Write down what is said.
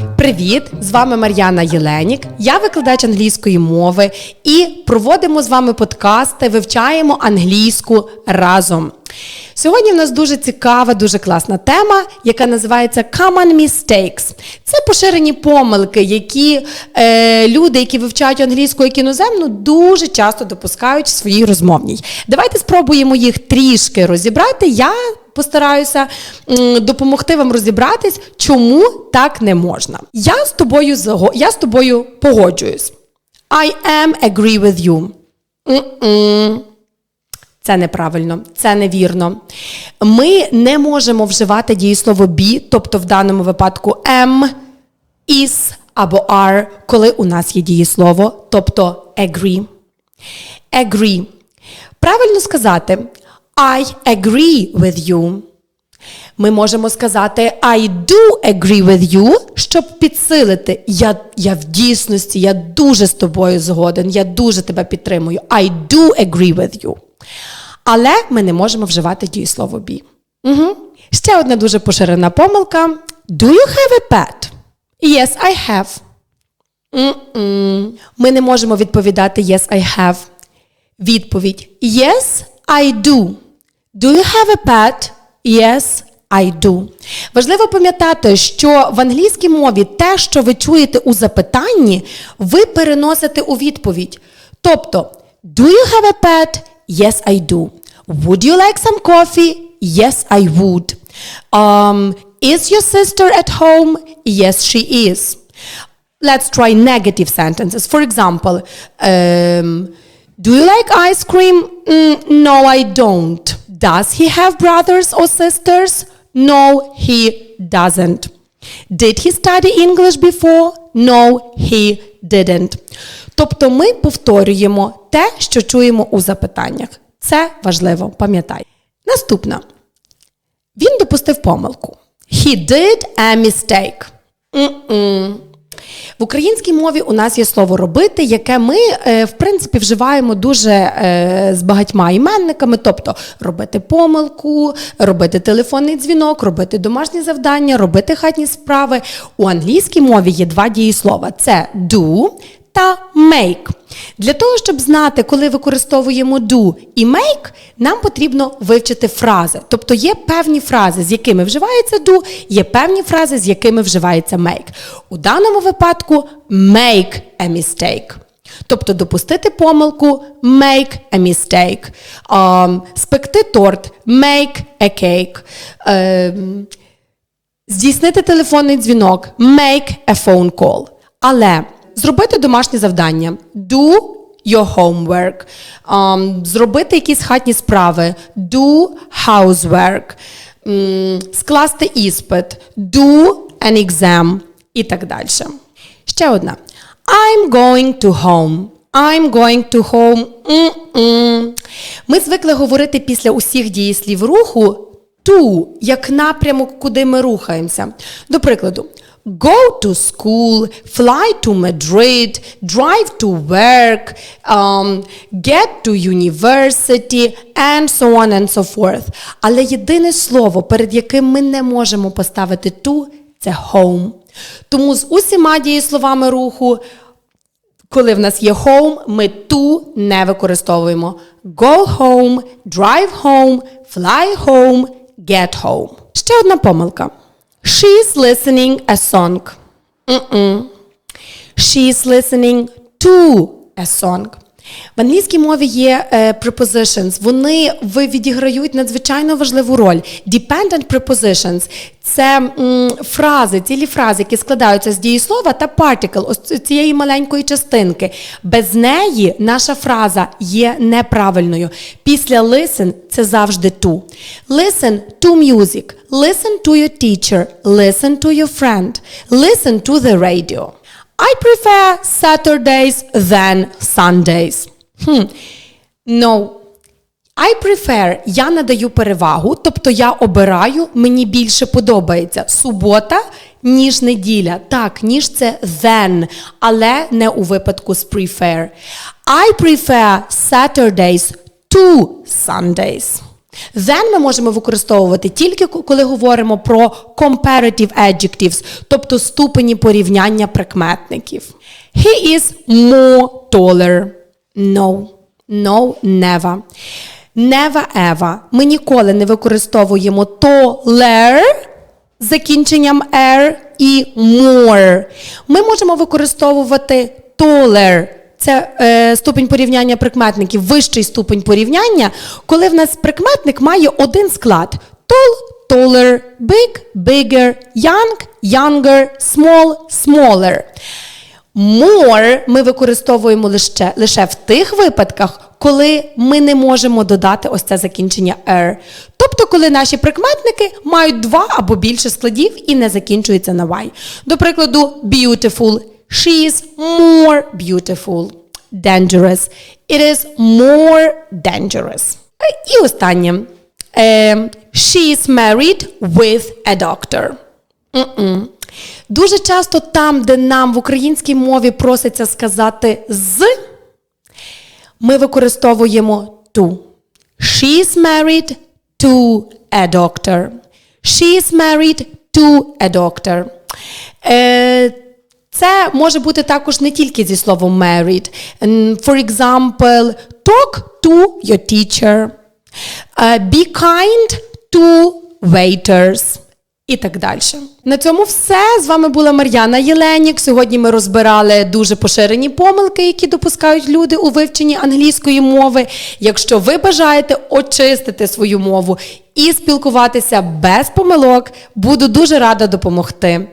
Привіт! З вами Мар'яна Єленік. Я викладач англійської мови і проводимо з вами подкасти, вивчаємо англійську разом. Сьогодні в нас дуже цікава, дуже класна тема, яка називається Common Mistakes. Це поширені помилки, які е, люди, які вивчають англійську як іноземну, дуже часто допускають в своїй розмовній. Давайте спробуємо їх трішки розібрати. Я постараюся допомогти вам розібратись, чому так не можна. Я з тобою я з тобою погоджуюсь. I am agree with you. М-м. Це неправильно, це невірно. Ми не можемо вживати дієслово be, тобто в даному випадку am, is або are, коли у нас є дієслово, тобто agree. Agree. Правильно сказати I agree with you. Ми можемо сказати I do agree with you, щоб підсилити. Я, я в дійсності, я дуже з тобою згоден, я дуже тебе підтримую. I do agree with you. Але ми не можемо вживати дієслово be. Угу. Ще одна дуже поширена помилка. Do you have a pet? Yes, I have. М-м. Ми не можемо відповідати Yes, I have. Відповідь Yes, I do. Do you have a pet? Yes, I do. Важливо пам'ятати, що в англійській мові те, що ви чуєте у запитанні, ви переносите у відповідь. Тобто, do you have a pet? Yes, I do. Would you like some coffee? Yes, I would. Um, is your sister at home? Yes, she is. Let's try negative sentences. For example, um, do you like ice cream? "Mm, no, I don't. Does he have brothers or sisters? No, he doesn't. Did he study English before? No, he didn't. Тобто ми повторюємо те, що чуємо у запитаннях. Це важливо, пам'ятай. Наступна. Він допустив помилку. He did a mistake. М-м. В українській мові у нас є слово робити, яке ми, е, в принципі, вживаємо дуже е, з багатьма іменниками, тобто робити помилку, робити телефонний дзвінок, робити домашні завдання, робити хатні справи. У англійській мові є два дієслова: це do та make. Для того, щоб знати, коли використовуємо do і make, нам потрібно вивчити фрази. Тобто є певні фрази, з якими вживається do, є певні фрази, з якими вживається make. У даному випадку make a mistake. Тобто допустити помилку make a mistake. Um, спекти торт make a cake. Ем, Здійснити телефонний дзвінок make a phone call. Але зробити домашнє завдання do your homework. Um, зробити якісь хатні справи do housework. М, скласти іспит do an exam і так далі. Ще одна. I'm going to home. I'm going to home. М-м. Ми звикли говорити після усіх дієслів руху to, як напрямок, куди ми рухаємося. До прикладу, go to school, fly to Madrid, drive to work, um, get to university, and so on and so forth. Але єдине слово, перед яким ми не можемо поставити to, це home. Тому з усіма дієсловами руху коли в нас є home, ми to не використовуємо. Go home, drive home, fly home, get home. Ще одна помилка. She's listening a song. Mm-mm. She's listening to a song. В англійській мові є е, prepositions. Вони ви відіграють надзвичайно важливу роль. Dependent prepositions – це м, фрази, цілі фрази, які складаються з дієслова та particle, ось цієї маленької частинки. Без неї наша фраза є неправильною. Після listen – це завжди to. Listen to music, listen to your teacher, listen to your friend, listen to the radio. I prefer Saturdays than Sundays. Хм. No. I prefer, я надаю перевагу, тобто я обираю, мені більше подобається субота, ніж неділя. Так, ніж це than, але не у випадку з prefer. I prefer Saturdays to Sundays. Then ми можемо використовувати тільки коли говоримо про comparative adjectives, тобто ступені порівняння прикметників. He is more taller. No. No, never. Never ever. Ми ніколи не використовуємо taller з закінченням er і more. Ми можемо використовувати taller. Це е, ступень порівняння прикметників, вищий ступень порівняння, коли в нас прикметник має один склад: tall, taller, big, bigger, young, younger, small, smaller. More ми використовуємо лише, лише в тих випадках, коли ми не можемо додати ось це закінчення er. Тобто, коли наші прикметники мають два або більше складів і не закінчуються на y. До прикладу, beautiful. She is more beautiful. Dangerous. It is more dangerous. Е, І останнє. Е, she is married with a doctor. М-м. Дуже часто там, де нам в українській мові проситься сказати з, ми використовуємо to. She is married to a doctor. She is married to a doctor. Е, це може бути також не тільки зі словом married. For example, talk to your teacher. Е, Be kind to waiters. І так далі. На цьому все. З вами була Мар'яна Єленік. Сьогодні ми розбирали дуже поширені помилки, які допускають люди у вивченні англійської мови. Якщо ви бажаєте очистити свою мову і спілкуватися без помилок, буду дуже рада допомогти.